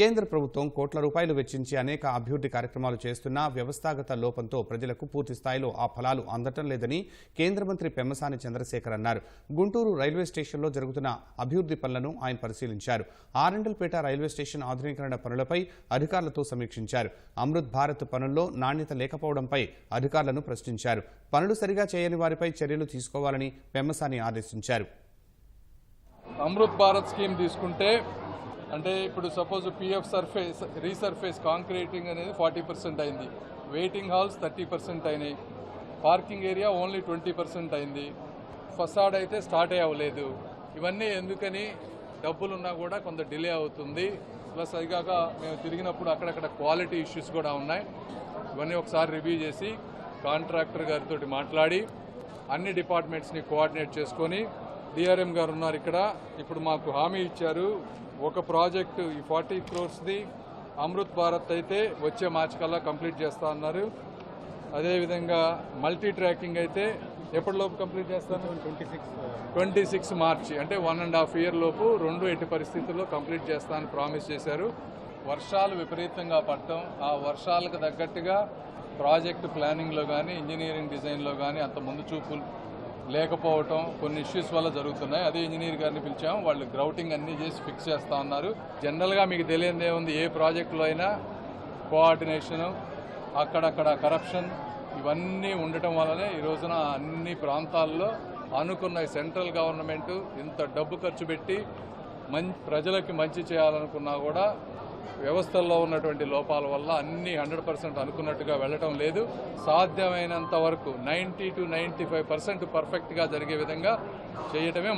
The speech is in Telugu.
కేంద్ర ప్రభుత్వం కోట్ల రూపాయలు వెచ్చించి అనేక అభివృద్ధి కార్యక్రమాలు చేస్తున్నా వ్యవస్థాగత లోపంతో ప్రజలకు పూర్తి స్థాయిలో ఆ ఫలాలు అందటం లేదని కేంద్ర మంత్రి పెమ్మసాని చంద్రశేఖర్ అన్నారు. గుంటూరు రైల్వే స్టేషన్లో జరుగుతున్న అభివృద్ధి పనులను ఆయన పరిశీలించారు. ఆరండల్పేట రైల్వే స్టేషన్ ఆధునీకరణ పనులపై అధికారులతో సమీక్షించారు. అమృత్ భారత్ పనుల్లో నాణ్యత లేకపోవడంపై అధికారులను ప్రశ్నించారు. పనులు సరిగా చేయని వారిపై చర్యలు తీసుకోవాలని పెమ్మసాని ఆదేశించారు. అమృత్ భారత్ స్కీమ్ తీసుకుంటే అంటే ఇప్పుడు suppose PF surface resurface concreting అనేది ఫార్టీ పర్సెంట్ అయింది. వెయిటింగ్ హాల్స్ థర్టీ పర్సెంట్ అయినాయి. Parking area only twenty percent అయింది. ఫసాడ్ అయితే స్టార్ట్ అవ్వలేదు. ఇవన్నీ ఎందుకని? డబ్బులున్నా కూడా కొంత డిలే అవుతుంది. ప్లస్ అది కాక మేము తిరిగినప్పుడు అక్కడక్కడ క్వాలిటీ ఇష్యూస్ కూడా ఉన్నాయి. ఇవన్నీ ఒకసారి రివ్యూ చేసి కాంట్రాక్టర్ గారితో మాట్లాడి అన్ని డిపార్ట్మెంట్స్ని కోఆర్డినేట్ చేసుకొని డిఆర్ఎం గారు ఉన్నారు ఇక్కడ. ఇప్పుడు మాకు హామీ ఇచ్చారు. ఒక ప్రాజెక్టు ఈ ఫార్టీ క్రోర్స్ది అమృత్ భారత్ అయితే వచ్చే మార్చి కల్లా కంప్లీట్ చేస్తా అన్నారు. అదేవిధంగా మల్టీ ట్రాకింగ్ అయితే ఎప్పటిలోపు కంప్లీట్ చేస్తాను twenty six twenty six March అంటే వన్ అండ్ హాఫ్ ఇయర్ లోపు రెండు ఎట్టి పరిస్థితుల్లో కంప్లీట్ చేస్తానని ప్రామిస్ చేశారు. వర్షాలు విపరీతంగా పడటం ఆ వర్షాలకు తగ్గట్టుగా ప్రాజెక్ట్ ప్లానింగ్లో కానీ ఇంజనీరింగ్ డిజైన్లో కానీ అంత ముందు చూపులు లేకపోవటం కొన్ని ఇష్యూస్ వల్ల జరుగుతున్నాయి. అదే ఇంజనీర్ గారిని పిలిచాం. వాళ్ళు గ్రౌటింగ్ అన్నీ చేసి ఫిక్స్ చేస్తా ఉన్నారు. జనరల్గా మీకు తెలియదు ఏముంది ఏ ప్రాజెక్టులో అయినా కోఆర్డినేషను అక్కడక్కడ కరప్షన్ ఇవన్నీ ఉండటం వల్లనే ఈ రోజున అన్ని ప్రాంతాల్లో అనుకున్న సెంట్రల్ గవర్నమెంట్ ఇంత డబ్బు ఖర్చు పెట్టి మం ప్రజలకి మంచి చేయాలనుకున్నా కూడా వ్యవస్థల్లో ఉన్నటువంటి లోపాల వల్ల అన్ని హండ్రెడ్ పర్సెంట్ అనుకున్నట్టుగా వెళ్ళటం లేదు. సాధ్యమైనంత వరకు ninety two ninety five percent పర్ఫెక్ట్గా జరిగే విధంగా చేయటమే